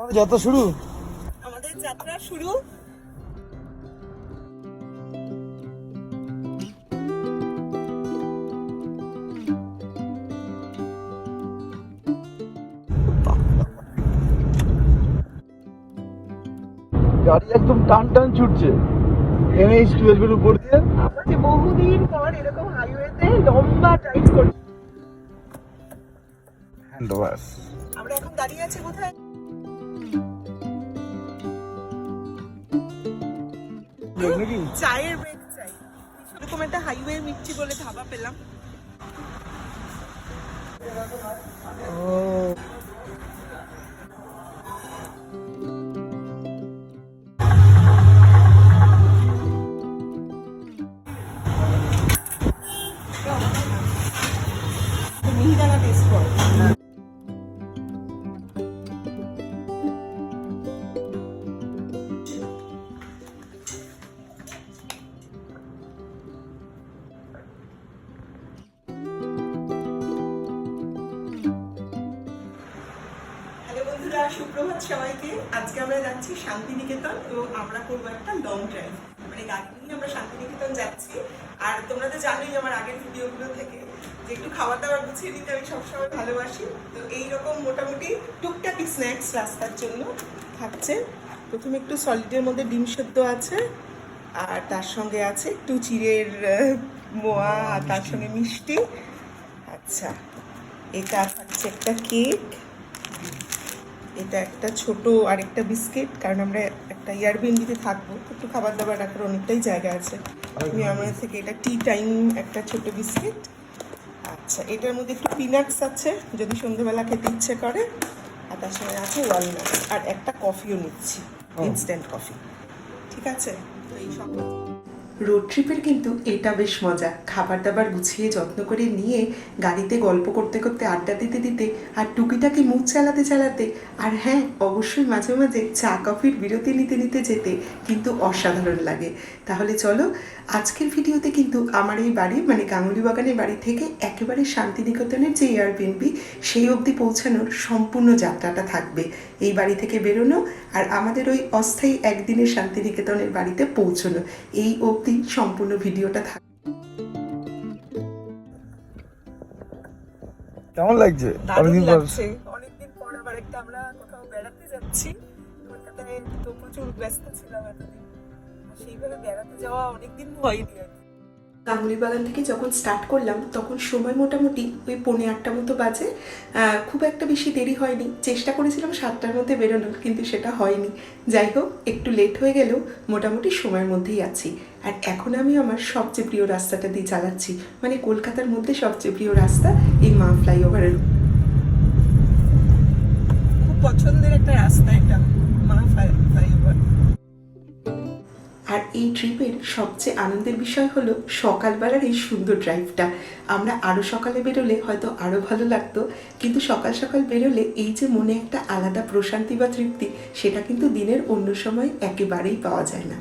আমাদের যাত্রা শুরু? আমাদের যাত্রা শুরু। গাড়ি একদম টান টান ছুটছে। এনএইচ টুয়েলভের উপর দিয়ে। আমরা যে বহুদিন পর এরকম হাইওয়েতে লম্বা ড্রাইভ করছি ওভার আমরা এখন দাঁড়িয়ে আছি কোথায়? চায়ের ব্রেক চাই। এরকম একটা হাইওয়ে মিটছি বলে ধাবা পেলাম। ও মিহিদানা টেস্ট করো। যাচ্ছি শান্তিনিকেতন এবং আমরা করব একটা লং ড্রাইভ মানে গাড়ি নিয়ে আমরা শান্তিনিকেতন যাচ্ছি। আর তোমরা তো জানোই আমার আগের ভিডিওগুলো থেকে যে একটু খাবার দাবার গুছিয়ে নিতে আমি সবসময় ভালোবাসি। তো এইরকম মোটামুটি টুকটাকি স্ন্যাক্স রাস্তার জন্য থাকছে। প্রথমে একটু সলিডের মধ্যে ডিম সেদ্ধ আছে আর তার সঙ্গে আছে একটু চিড়ের মোয়া আর তার সঙ্গে মিষ্টি। আচ্ছা এটা থাকছে একটা কেক এটা একটা ছোট আরেকটা বিস্কিট কারণ আমরা একটা এয়ারবিএনবিতে থাকব তো একটু খাবার দাবার রাখার অনেকটাই জায়গা আছে। আমি আমার থেকে এটা টি টাইম একটা ছোট বিস্কিট। আচ্ছা এটার মধ্যে একটু পিনাটস আছে যদি সন্ধ্যেবেলা খেতে ইচ্ছে করে। আর তার সঙ্গে আছে ওয়ালনাট আর একটা কফিও নিচ্ছি। ইনস্ট্যান্ট কফি ঠিক আছে? তো এই সব রোড ট্রিপের কিন্তু এটা বেশ মজা। খাবার দাবার গুছিয়ে যত্ন করে নিয়ে গাড়িতে গল্প করতে করতে আড্ডা দিতে দিতে আর টুকিটাকি মুখ চালাতে চালাতে আর হ্যাঁ অবশ্যই মাঝে মাঝে চা, কফির বিরতি নিতে নিতে যেতে কিন্তু অসাধারণ লাগে। তাহলে চলো, আজকের ভিডিওতে কিন্তু আমার এই বাড়ি মানে গাঙ্গুলি বাগানের বাড়ি থেকে একেবারে শান্তিনিকেতনের যে এয়ারবিএনবি সেই অবধি পৌঁছানোর সম্পূর্ণ যাত্রাটা থাকবে। এই বাড়ি থেকে বেরোনো আর আমাদের ওই অস্থায়ী একদিনের শান্তিনিকেতনের বাড়িতে পৌঁছানো। এই অবধি সম্পূর্ণ ভিডিওটা থাকবে কেমন লাগছে? অনেকদিন পর অনেকদিন পর আবার একটা আমরা কোথাও বেড়াতে যাচ্ছি। কলকাতায় তো প্রচুর ব্যস্ত ছিলাম এতদিন। সেইভাবে বেড়াতে যাওয়া অনেকদিন হয়নি আর। গাঙ্গুলি বাগান থেকে যখন স্টার্ট করলাম তখন সময় মোটামুটি ওই পৌনে আটটা মতো বাজে। আহ, খুব একটা বেশি দেরি হয়নি। চেষ্টা করেছিলাম সাতটার মধ্যে বেরোনোর কিন্তু সেটা হয়নি। যাই হোক একটু লেট হয়ে গেলেও মোটামুটি সময়ের মধ্যেই আছি। আর এখন আমি আমার সবচেয়ে প্রিয় রাস্তাটা দিয়ে চালাচ্ছি। মানে কলকাতার মধ্যে সবচেয়ে প্রিয় রাস্তা এই মা ফ্লাইওভারের খুব পছন্দের একটা রাস্তা এটা মা ফ্লাইওভার। আর এই ট্রিপের সবচেয়ে আনন্দের বিষয় হলো সকালবেলার এই সুন্দর ড্রাইভটা। আমরা আরও সকালে বেরোলে হয়তো আরও ভালো লাগতো কিন্তু সকাল সকাল বেরোলে এই যে মনে একটা আলাদা প্রশান্তি বা তৃপ্তি সেটা কিন্তু দিনের অন্য সময় একেবারেই পাওয়া যায় না।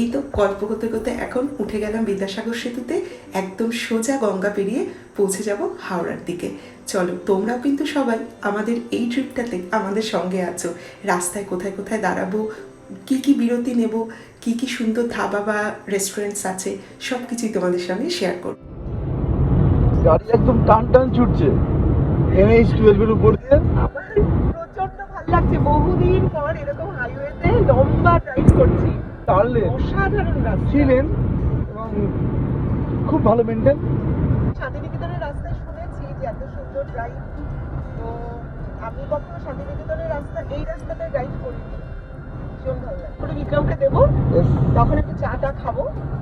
এই তো গল্প করতে করতে এখন উঠে গেলাম বিদ্যাসাগর সেতুতে একদম সোজা গঙ্গা পেরিয়ে পৌঁছে যাব হাওড়ার দিকে। চলো তোমরাও কিন্তু সবাই আমাদের এই ট্রিপটাতে আমাদের সঙ্গে আছো। রাস্তায় কোথায় কোথায় দাঁড়াবো কি কি বিরতি নেব কি কি সুন্দর ধাবা বা রেস্টুরেন্টস আছে সব কিছুই তোমাদের সঙ্গে শেয়ার করব। গাড়ি একদম টান টান ছুটছে। এনএইচ টুয়েলভের উপর দিয়ে। আমার প্রচণ্ড ভালো লাগছে। বহুদিন পর এরকম হাইওয়েতে লম্বা ড্রাইভ করছি। টানলে অসাধারণ রাস্তা। ছিলেন এবং খুব ভালো মেনটেন শান্তিনিকেতনের রাস্তায় শুনেছি যে এত সুন্দর ড্রাইভ তো আমি কখনো শান্তিনিকেতনের রাস্তা এই রাস্তাটায় ড্রাইভ করিনি। ভীষণ ভালো লাগে। পুরো বিক্রমকে দেবো। তখন একটু চা টা খাব।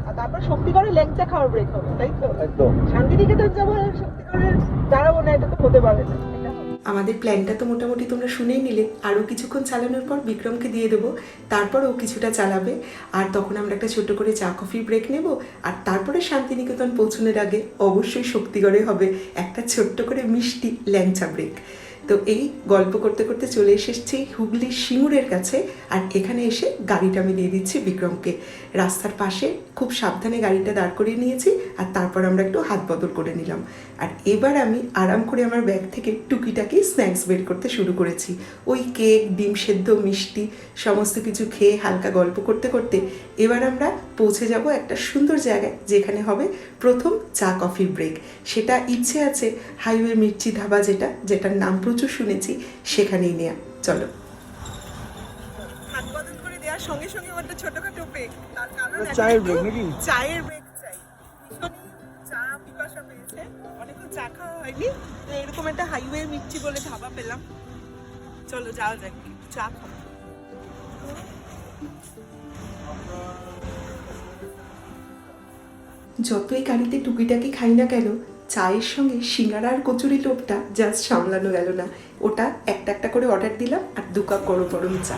আর তারপর শক্তিগড়ে ল্যাংচা খাওয়ার ব্রেক হবে তাই তো? একদম। শান্তিনিকেতন যাব আর শক্তিগড়ে দাঁড়াবো না এটা তো হতে পারে না। আমাদের প্ল্যানটা তো মোটামুটি তোমরা শুনেই নিলে। আরও কিছুক্ষণ চালানোর পর বিক্রমকে দিয়ে দেবো। তারপর ও কিছুটা চালাবে। আর তখন আমরা একটা ছোট করে চা কফির ব্রেক নেব। আর তারপরে শান্তিনিকেতন পৌঁছানোর আগে অবশ্যই শক্তিগড়ে হবে একটা ছোট্ট করে মিষ্টি ল্যাংচা ব্রেক তো এই গল্প করতে করতে চলে এসেছি হুগলির সিঙ্গুরের কাছে আর এখানে এসে গাড়িটা আমি দিয়ে দিচ্ছি বিক্রমকে। রাস্তার পাশে খুব সাবধানে গাড়িটা দাঁড় করিয়ে নিয়েছি আর তারপর আমরা একটু হাত বদল করে নিলাম। আর এবার আমি আরাম করে আমার ব্যাগ থেকে টুকিটাকি স্ন্যাক্স বের করতে শুরু করেছি। ওই কেক, ডিম সেদ্ধ, মিষ্টি সমস্ত কিছু খেয়ে হালকা গল্প করতে করতে এবার আমরা পৌঁছে যাব একটা সুন্দর জায়গায় যেখানে হবে প্রথম চা কফির ব্রেক। সেটা ইচ্ছে আছে হাইওয়ে মির্চি ধাবা যেটা, যেটার নাম প্রচুর শুনেছি সেখানেই নেয়া। চলো। হাত বদল করে দেওয়ার সঙ্গে সঙ্গে একটা ছোটখাটো ব্রেক তার কারণ চায়ের একটু নাকি? চায়ের ব্রেক চাই। চা পিপাসা পেয়েছে। অনেকক্ষণ চা খাওয়া হয়নি। তো এরকম একটা হাইওয়ে বলে ধাবা পেলাম। চলো যাওয়া যাক। চা খাব। যতই গাড়িতে টুকিটাকি খাই না কেন চায়ের সঙ্গে সিঙ্গারা আর কচুরি লোভটা জাস্ট সামলানো গেল না। ওটা একটা একটা করে অর্ডার দিলাম আর দু কাপ গরম গরম চা।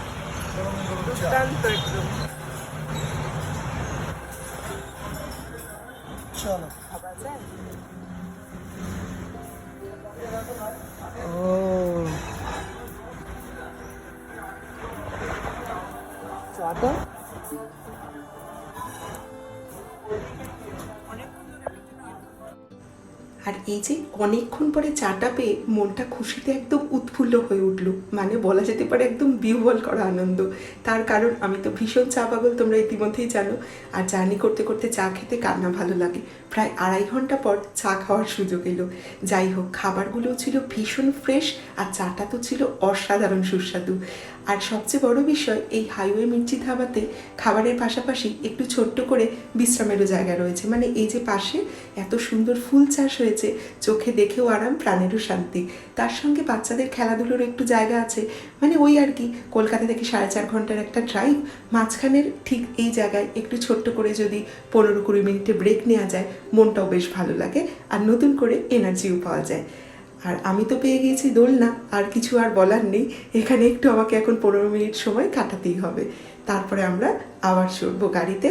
ও। আর এই যে অনেকক্ষণ পরে চাটা পেয়ে মনটা খুশিতে একদম উৎফুল্ল হয়ে উঠল। মানে বলা যেতে পারে একদম বিহ্বল করা আনন্দ। তার কারণ আমি তো ভীষণ চা পাগল, তোমরা ইতিমধ্যেই জানো। আর জার্নি করতে করতে চা খেতে কান্না ভালো লাগে। প্রায় আড়াই ঘণ্টা পর চা খাওয়ার সুযোগ এলো। যাই হোক খাবারগুলোও ছিল ভীষণ ফ্রেশ আর চাটা তো ছিল অসাধারণ সুস্বাদু। আর সবচেয়ে বড় বিষয়, এই হাইওয়ে মির্চি ধাবাতে খাবারের পাশাপাশি একটু ছোট্ট করে বিশ্রামেরও জায়গা রয়েছে। মানে এই যে পাশে এত সুন্দর ফুল চাষ হয়েছে, চোখে দেখেও আরাম, প্রাণেরও শান্তি। তার সঙ্গে বাচ্চাদের খেলাধুলোর একটু জায়গা আছে। মানে ওই আর কি, কলকাতা থেকে সাড়ে চার ঘণ্টার একটা ড্রাইভ মাঝখানের ঠিক এই জায়গায় একটু ছোট্ট করে যদি পনেরো কুড়ি মিনিটে ব্রেক নেওয়া যায় মনটাও বেশ ভালো লাগে আর নতুন করে এনার্জিও পাওয়া যায়। আর আমি তো পেয়ে গিয়েছি দোলনা, আর কিছু আর বলার নেই। এখানে একটু আমাকে এখন পনেরো মিনিট সময় কাটাতেই হবে। তারপরে আমরা আবার চড়বো গাড়িতে।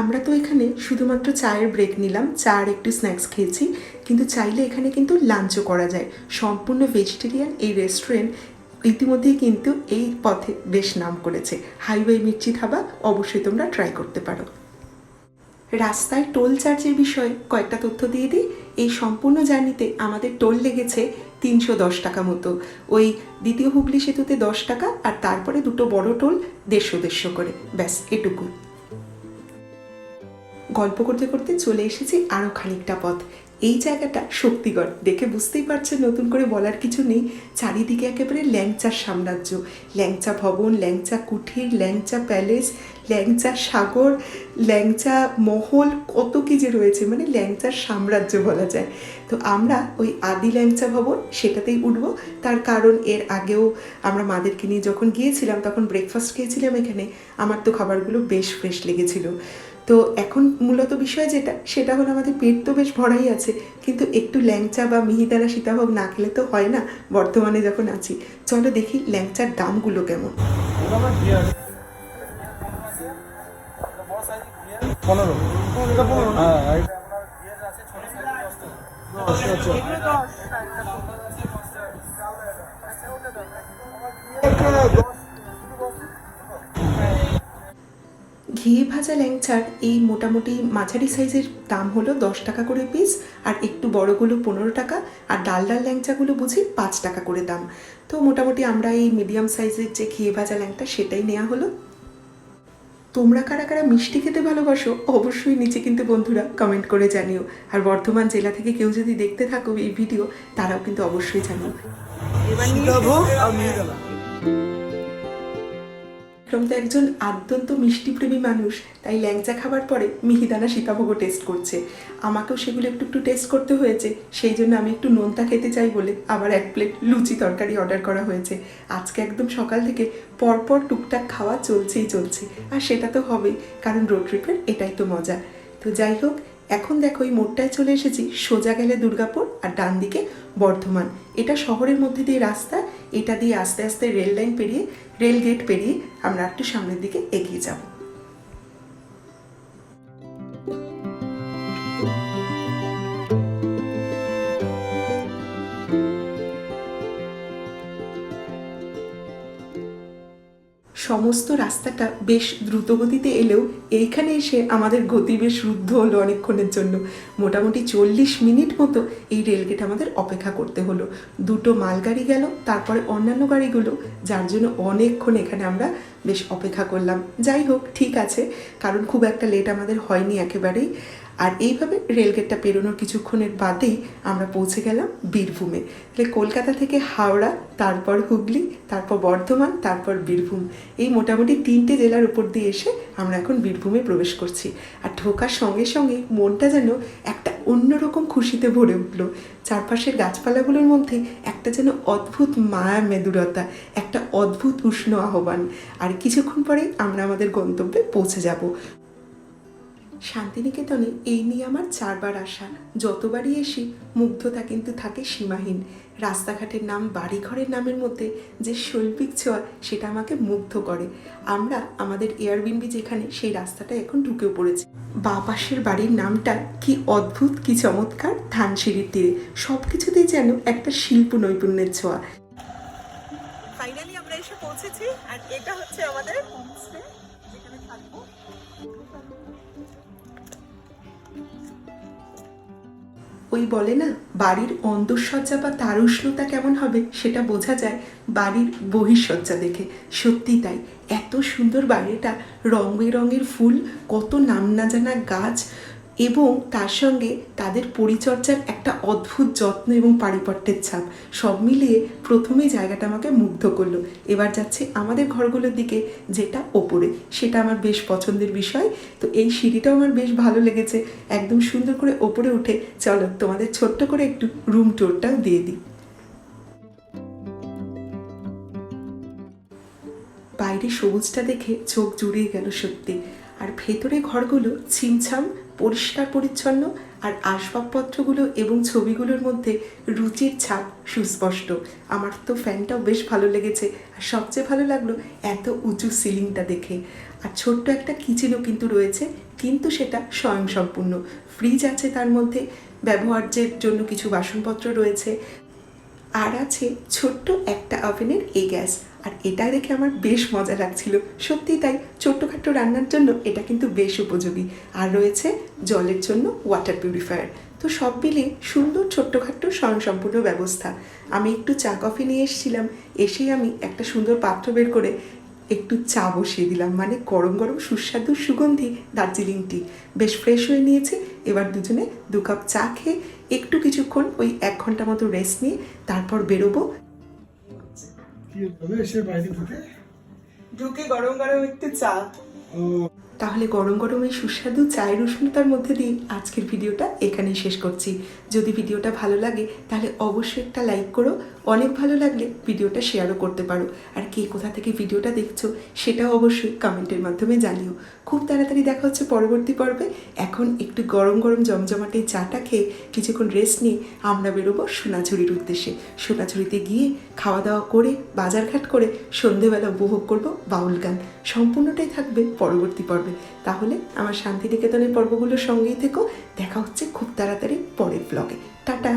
আমরা তো এখানে শুধুমাত্র চায়ের ব্রেক নিলাম। চা আর একটু স্ন্যাক্স খেয়েছি। কিন্তু চাইলে এখানে কিন্তু লাঞ্চও করা যায়। সম্পূর্ণ ভেজিটেরিয়ান এই রেস্টুরেন্ট ইতিমধ্যেই কিন্তু এই পথে বেশ নাম করেছে। হাইওয়ে মির্চি ধাবা অবশ্যই তোমরা ট্রাই করতে পারো। রাস্তায় টোল চার্জের বিষয়ে কয়েকটা তথ্য দিয়ে দিই। এই সম্পূর্ণ জার্নিতে আমাদের টোল লেগেছে তিনশো দশ টাকা মতো। ওই দ্বিতীয় হুগলি সেতুতে দশ টাকা আর তারপরে দুটো বড় টোল দেড়শো দেড়শো করে। ব্যাস, এটুকু। গল্প করতে করতে চলে এসেছি আরও খানিকটা পথ। এই জায়গাটা শক্তিগড়। দেখে বুঝতেই পারছেন নতুন করে বলার কিছু নেই। চারিদিকে একেবারে ল্যাংচার সাম্রাজ্য। ল্যাংচা ভবন, ল্যাংচা কুঠির, ল্যাংচা প্যালেস, ল্যাংচা সাগর, ল্যাংচা মহল, কত কি যে রয়েছে মানে ল্যাংচার সাম্রাজ্য বলা যায়। তো আমরা ওই আদি ল্যাংচা ভবন সেটাতেই উঠবো। তার কারণ এর আগেও আমরা মাদেরকে নিয়ে যখন গিয়েছিলাম, তখন ব্রেকফাস্ট খেয়েছিলাম এখানে। আমার তো খাবারগুলো বেশ ফ্রেশ লেগেছিল। তো এখন মূলত বিষয় যেটা সেটা হলো আমাদের পেট তো বেশ ভরাই আছে কিন্তু একটু ল্যাংচা বা মিহিদানা সীতাভোগ না খেলে তো হয় না বর্তমানে যখন আছি। চলো দেখি ল্যাংচার দামগুলো কেমন। পনেরো। হ্যাঁ আর এটা দশ আচ্ছা একটা দশ ঘি ভাজা ল্যাংচার এই মোটামুটি মাঝারি সাইজের দাম হলো দশ টাকা করে পিস আর একটু বড়গুলো পনেরো টাকা আর ডাল ডাল ল্যাংচাগুলো বুঝি পাঁচ টাকা করে দাম। তো মোটামুটি আমরা এই মিডিয়াম সাইজের যে ঘিয়ে ভাজা ল্যাংটা সেটাই নেওয়া হলো। তোমরা কারা কারা মিষ্টি খেতে ভালোবাসো অবশ্যই নিচে কিন্তু বন্ধুরা কমেন্ট করে জানিও। আর বর্ধমান জেলা থেকে কেউ যদি দেখতে থাকো এই ভিডিও তারাও কিন্তু অবশ্যই জানিও। বিক্রম তো একজন আদ্যন্ত মিষ্টিপ্রেমী মানুষ, তাই ল্যাংচা খাবার পরে মিহিদানা সীতাভোগও টেস্ট করছে। আমাকেও সেগুলো একটু একটু টেস্ট করতে হয়েছে, সেই জন্য আমি একটু নোনতা খেতে চাই বলে আবার এক প্লেট লুচি তরকারি অর্ডার করা হয়েছে। আজকে একদম সকাল থেকে পরপর টুকটাক খাওয়া চলছেই চলছে, আর সেটা তো হবেই, কারণ রোড ট্রিপের এটাই তো মজা। তো যাই হোক এখন দেখো এই মোড়টায় চলে এসেছি, সোজা গেলে দুর্গাপুর আর ডান দিকে বর্ধমান। এটা শহরের মধ্যে দিয়ে রাস্তা, এটা দিয়ে আস্তে আস্তে রেল লাইন পেরিয়ে, রেল গেট পেরিয়ে আমরা একটু সামনের দিকে এগিয়ে যাব। সমস্ত রাস্তাটা বেশ দ্রুতগতিতে এলেও এইখানে এসে আমাদের গতি বেশ রুদ্ধ হলো অনেকক্ষণের জন্য। মোটামুটি চল্লিশ মিনিট মতো এই রেলগেট আমাদের অপেক্ষা করতে হলো। দুটো মালগাড়ি গেল, তারপরে অন্যান্য গাড়িগুলো, যার জন্য অনেকক্ষণ এখানে আমরা বেশ অপেক্ষা করলাম। যাই হোক, ঠিক আছে, কারণ খুব একটা লেট আমাদের হয়নি একেবারেই। আর এইভাবে রেলগেটটা পেরোনোর কিছুক্ষণের বাদেই আমরা পৌঁছে গেলাম বীরভূমে। তাহলে কলকাতা থেকে হাওড়া, তারপর হুগলি, তারপর বর্ধমান, তারপর বীরভূম। এই মোটামুটি তিনটে জেলার উপর দিয়ে এসে আমরা এখন বীরভূমে প্রবেশ করছি। আর ঢোকার সঙ্গে সঙ্গে মনটা যেন একটা অন্যরকম খুশিতে ভরে উঠল। চারপাশের গাছপালাগুলোর মধ্যে একটা যেন অদ্ভুত মায়া মেদুরতা, একটা অদ্ভুত উষ্ণ আহ্বান। আর কিছুক্ষণ পরে আমরা আমাদের গন্তব্যে পৌঁছে যাব। শান্তিনিকেতনে এই নিয়ে আমার চারবার আসা যতবারই এসি, মুগ্ধতা কিন্তু থাকে সীমাহীন। রাস্তাঘাটের নাম, বাড়িঘরের নামের মধ্যে যে শৈল্পিক ছোঁয়া, সেটা আমাকে মুগ্ধ করে। আমরা, আমাদের এয়ারবিনবি যেখানে, সেই রাস্তাটা এখন ঢুকেও পড়েছে। বা পাশের বাড়ির নামটা কি অদ্ভুত, কি চমৎকার, ধানসিঁড়ির তীরে। সব কিছুতেই যেন একটা শিল্প নৈপুণ্যের ছোঁয়া। ফাইনালি আমরা এসে পৌঁছেছি, আর এটা হচ্ছে আমাদের হোমস্টে যেখানে থাকব। ওই বলে না, বাড়ির অন্তঃসজ্জা বা তার উষ্ণতা কেমন হবে সেটা বোঝা যায় বাড়ির বহিঃসজ্জা দেখে। সত্যি তাই। এত সুন্দর বাড়িটা রঙ বেরঙের ফুল, কত নাম না জানা গাছ এবং তার সঙ্গে তাদের পরিচর্যার একটা অদ্ভুত যত্ন এবং পারিপট্যের ছাপ সব মিলিয়ে প্রথমেই জায়গাটা আমাকে মুগ্ধ করল। এবার যাচ্ছে আমাদের ঘরগুলোর দিকে, যেটা ওপরে। সেটা আমার বেশ পছন্দের বিষয়। তো এই সিঁড়িটাও আমার বেশ ভালো লেগেছে। একদম সুন্দর করে ওপরে উঠে চলো তোমাদের ছোট্ট করে একটু রুম টুরটাও দিয়ে দিই। বাইরে সবুজটা দেখে চোখ জুড়িয়ে গেল সত্যি। আর ভেতরে ঘরগুলো ছিমছাম পরিষ্কার পরিচ্ছন্ন আর আসবাবপত্রগুলো এবং ছবিগুলোর মধ্যে রুচির ছাপ সুস্পষ্ট। আমার তো ফ্যানটাও বেশ ভালো লেগেছে আর সবচেয়ে ভালো লাগল এত উঁচু সিলিংটা দেখে। আর ছোট্ট একটা কিচেনও কিন্তু রয়েছে, কিন্তু সেটা স্বয়ংসম্পূর্ণ। ফ্রিজ আছে তার মধ্যে, ব্যবহার্যের জন্য কিছু বাসনপত্র রয়েছে আর আছে ছোট্ট একটা ওভেনের এই গ্যাস। আর এটা দেখে আমার বেশ মজা লাগছিল। সত্যি তাই, ছোট্টখাট্ট রান্নার জন্য এটা কিন্তু বেশ উপযোগী। আর রয়েছে জলের জন্য ওয়াটার পিউরিফায়ার তো সব মিলে সুন্দর ছোট্টখাট্ট স্বয়ংসম্পূর্ণ ব্যবস্থা। আমি একটু চা, কফি নিয়ে এসেছিলাম। এসেই আমি একটা সুন্দর পাত্র বের করে একটু চা বসিয়ে দিলাম। মানে গরম গরম সুস্বাদু সুগন্ধি দার্জিলিং টি বেশ ফ্রেশ হয়ে নিয়েছে। এবার দুজনে দু কাপ চা খেয়ে একটু কিছুক্ষণ ওই এক ঘণ্টা মতো রেস্ট নিয়ে তারপর বেরোবো। ঢুকে? গরম গরম একটু চা। তাহলে গরম গরম এই সুস্বাদু চায়ের উষ্ণতার মধ্যে দিয়ে আজকের ভিডিওটা এখানেই শেষ করছি। যদি ভিডিওটা ভালো লাগে তাহলে অবশ্যই একটা লাইক করো। অনেক ভালো লাগলে ভিডিওটা শেয়ারও করতে পারো। আর কে কোথা থেকে ভিডিওটা দেখছ সেটাও অবশ্যই কমেন্টের মাধ্যমে জানিও। খুব তাড়াতাড়ি দেখা হচ্ছে পরবর্তী পর্বে। এখন একটু গরম গরম জমজমাটে চাটা খেয়ে কিছুক্ষণ রেস্ট নিয়ে আমরা বেরোবো সোনাঝুরির উদ্দেশ্যে। সোনাঝুরিতে গিয়ে খাওয়া দাওয়া করে, বাজারঘাট করে সন্ধেবেলা উপভোগ করব বাউল গান। সম্পূর্ণটাই থাকবে পরবর্তী পর্বে। তাহলে আমার শান্তিনিকেতনের পর্বগুলোর সঙ্গেই থেকো। দেখা হচ্ছে খুব তাড়াতাড়ি পরের ব্লগে টাটা!